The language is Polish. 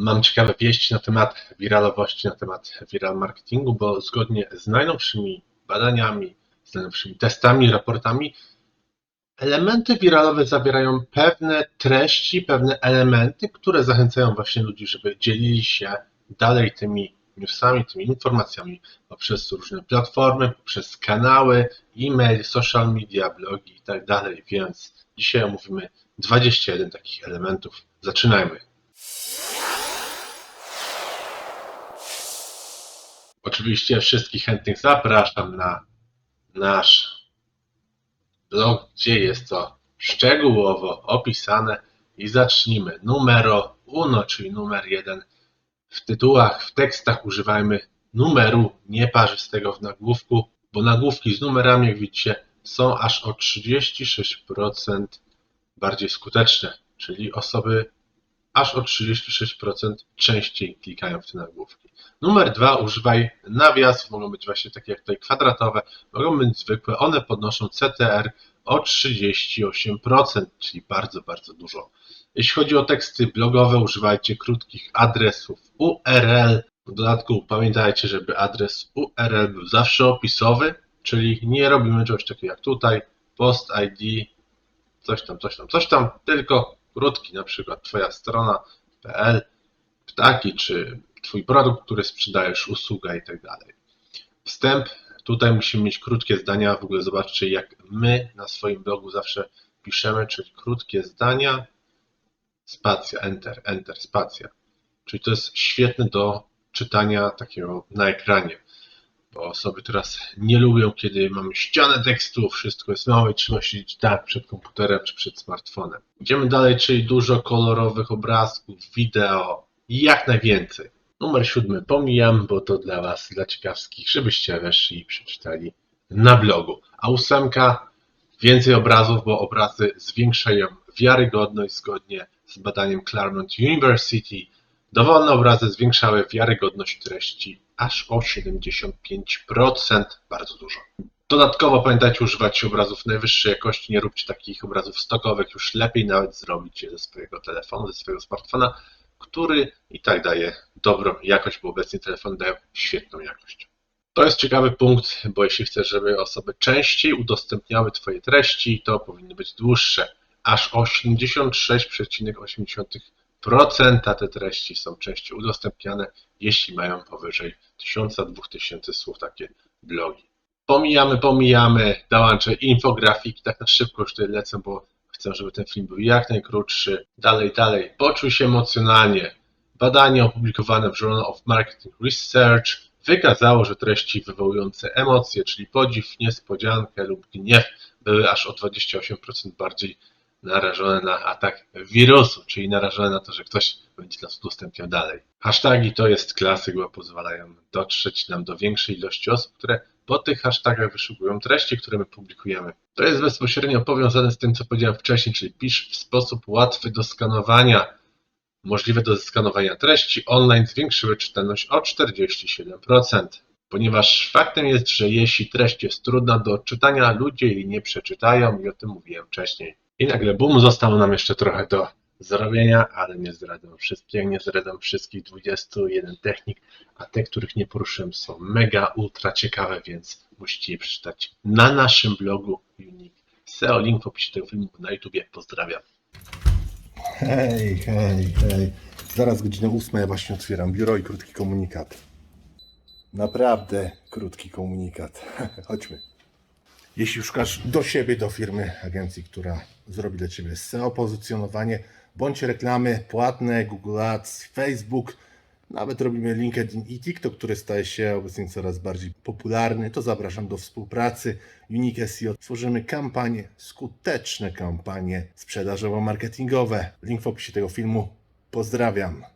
Mam ciekawe wieści na temat wiralowości, na temat viral marketingu, bo zgodnie z najnowszymi badaniami, z najnowszymi testami, raportami, elementy wiralowe zawierają pewne treści, pewne elementy, które zachęcają właśnie ludzi, żeby dzielili się dalej tymi newsami, tymi informacjami poprzez różne platformy, poprzez kanały, e-mail, social media, blogi i tak dalej. Więc dzisiaj omówimy 21 takich elementów. Zaczynajmy. Oczywiście wszystkich chętnych zapraszam na nasz blog, gdzie jest to szczegółowo opisane i zacznijmy. Numero uno, czyli numer jeden. W tytułach, w tekstach używajmy numeru nieparzystego w nagłówku, bo nagłówki z numerami, jak widzicie, są aż o 36% bardziej skuteczne, czyli osoby aż o 36% częściej klikają w te nagłówki. Numer dwa, używaj nawiasów, mogą być właśnie takie jak tutaj kwadratowe, mogą być zwykłe, one podnoszą CTR o 38%, czyli bardzo, bardzo dużo. Jeśli chodzi o teksty blogowe, używajcie krótkich adresów URL. W dodatku pamiętajcie, żeby adres URL był zawsze opisowy, czyli nie robimy czegoś takiego jak tutaj, post ID, coś tam, coś tam, coś tam, tylko krótki, na przykład Twoja strona.pl, ptaki, czy Twój produkt, który sprzedajesz, usługa i tak dalej. Wstęp, tutaj musimy mieć krótkie zdania, w ogóle zobaczcie jak my na swoim blogu zawsze piszemy, czyli krótkie zdania, spacja, enter, enter, spacja. Czyli to jest świetne do czytania takiego na ekranie, bo osoby teraz nie lubią, kiedy mamy ścianę tekstu, wszystko jest małe i trzeba siedzieć tak przed komputerem czy przed smartfonem. Idziemy dalej, czyli dużo kolorowych obrazków, wideo jak najwięcej. Numer siódmy pomijam, bo to dla Was, dla ciekawskich, żebyście weszli i przeczytali na blogu. A ósemka, więcej obrazów, bo obrazy zwiększają wiarygodność zgodnie z badaniem Claremont University. Dowolne obrazy zwiększały wiarygodność treści aż o 75%, bardzo dużo. Dodatkowo pamiętajcie używać obrazów najwyższej jakości, nie róbcie takich obrazów stokowych, już lepiej nawet zrobić je ze swojego telefonu, ze swojego smartfona, który i tak daje dobrą jakość, bo obecnie telefony dają świetną jakość. To jest ciekawy punkt, bo jeśli chcesz, żeby osoby częściej udostępniały Twoje treści, to powinny być dłuższe. Aż o 76,8% te treści są częściej udostępniane, jeśli mają powyżej 1000-2000 słów takie blogi. Pomijamy, pomijamy, dołączę infografiki, tak na szybko już tutaj lecę, bo chcę, żeby ten film był jak najkrótszy. Dalej, dalej, poczuj się emocjonalnie. Badanie opublikowane w Journal of Marketing Research wykazało, że treści wywołujące emocje, czyli podziw, niespodziankę lub gniew, były aż o 28% bardziej narażone na atak wirusu, czyli narażone na to, że ktoś będzie nas udostępniał dalej. Hasztagi to jest klasyk, bo pozwalają dotrzeć nam do większej ilości osób, które po tych hashtagach wyszukują treści, które my publikujemy. To jest bezpośrednio powiązane z tym, co powiedziałem wcześniej, czyli pisz w sposób łatwy do skanowania. Możliwe do zeskanowania treści online zwiększyły czytelność o 47%. Ponieważ faktem jest, że jeśli treść jest trudna do odczytania, ludzie jej nie przeczytają i o tym mówiłem wcześniej. I nagle bum, zostało nam jeszcze trochę do zrobienia, ale nie zdradzę wszystkiego, nie zdradzę wszystkich 21 technik, a te, których nie poruszyłem są mega, ultra ciekawe, więc musicie je przeczytać na naszym blogu Unique SEO. Link w opisie tego filmu na YouTubie. Pozdrawiam. Hej, hej, hej. Zaraz godzina ósma, ja właśnie otwieram biuro i krótki komunikat. Naprawdę krótki komunikat. Chodźmy. Jeśli szukasz do siebie, do firmy, agencji, która zrobi dla Ciebie SEO, pozycjonowanie, bądź reklamy płatne, Google Ads, Facebook, nawet robimy LinkedIn i TikTok, który staje się obecnie coraz bardziej popularny, to zapraszam do współpracy. Unique SEO tworzymy kampanie, skuteczne kampanie sprzedażowo-marketingowe. Link w opisie tego filmu. Pozdrawiam.